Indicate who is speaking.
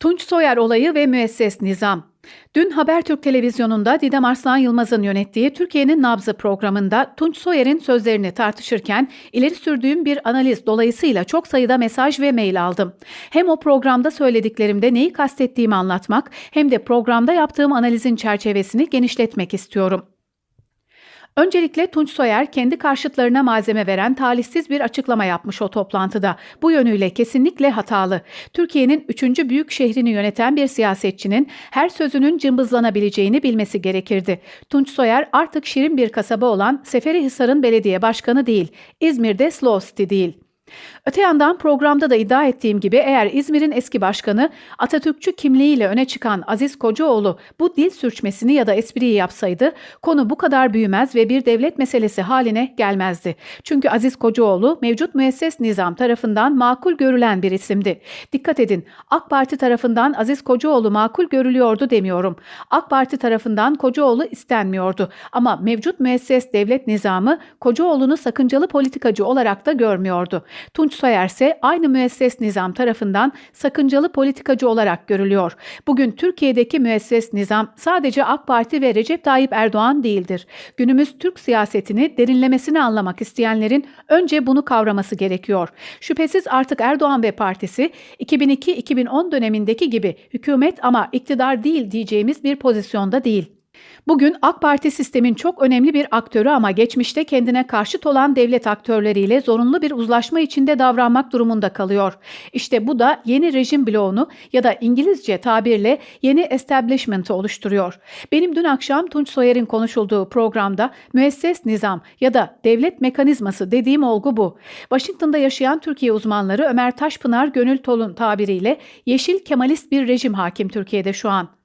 Speaker 1: Tunç Soyer olayı ve müesses nizam. Dün Habertürk televizyonunda Didem Arslan Yılmaz'ın yönettiği Türkiye'nin Nabzı programında Tunç Soyer'in sözlerini tartışırken ileri sürdüğüm bir analiz dolayısıyla çok sayıda mesaj ve mail aldım. Hem o programda söylediklerimde neyi kastettiğimi anlatmak hem de programda yaptığım analizin çerçevesini genişletmek istiyorum. Öncelikle Tunç Soyer kendi karşıtlarına malzeme veren talihsiz bir açıklama yapmış o toplantıda. Bu yönüyle kesinlikle hatalı. Türkiye'nin üçüncü büyük şehrini yöneten bir siyasetçinin her sözünün cımbızlanabileceğini bilmesi gerekirdi. Tunç Soyer artık şirin bir kasaba olan Seferihisar'ın belediye başkanı değil, İzmir'de Slow City değil. Öte yandan programda da iddia ettiğim gibi eğer İzmir'in eski başkanı Atatürkçü kimliğiyle öne çıkan Aziz Kocaoğlu bu dil sürçmesini ya da espriyi yapsaydı konu bu kadar büyümez ve bir devlet meselesi haline gelmezdi. Çünkü Aziz Kocaoğlu mevcut müesses nizam tarafından makul görülen bir isimdi. Dikkat edin AK Parti tarafından Aziz Kocaoğlu makul görülüyordu demiyorum. AK Parti tarafından Kocaoğlu istenmiyordu ama mevcut müesses devlet nizamı Kocaoğlu'nu sakıncalı politikacı olarak da görmüyordu. Tunç Soyer ise aynı müesses nizam tarafından sakıncalı politikacı olarak görülüyor. Bugün Türkiye'deki müesses nizam sadece AK Parti ve Recep Tayyip Erdoğan değildir. Günümüz Türk siyasetini derinlemesine anlamak isteyenlerin önce bunu kavraması gerekiyor. Şüphesiz artık Erdoğan ve partisi 2002-2010 dönemindeki gibi hükümet ama iktidar değil diyeceğimiz bir pozisyonda değil. Bugün AK Parti sistemin çok önemli bir aktörü ama geçmişte kendine karşıt olan devlet aktörleriyle zorunlu bir uzlaşma içinde davranmak durumunda kalıyor. İşte bu da yeni rejim bloğunu ya da İngilizce tabirle yeni establishment'ı oluşturuyor. Benim dün akşam Tunç Soyer'in konuşulduğu programda müesses nizam ya da devlet mekanizması dediğim olgu bu. Washington'da yaşayan Türkiye uzmanları Ömer Taşpınar Gönül Tol'un tabiriyle yeşil kemalist bir rejim hakim Türkiye'de şu an.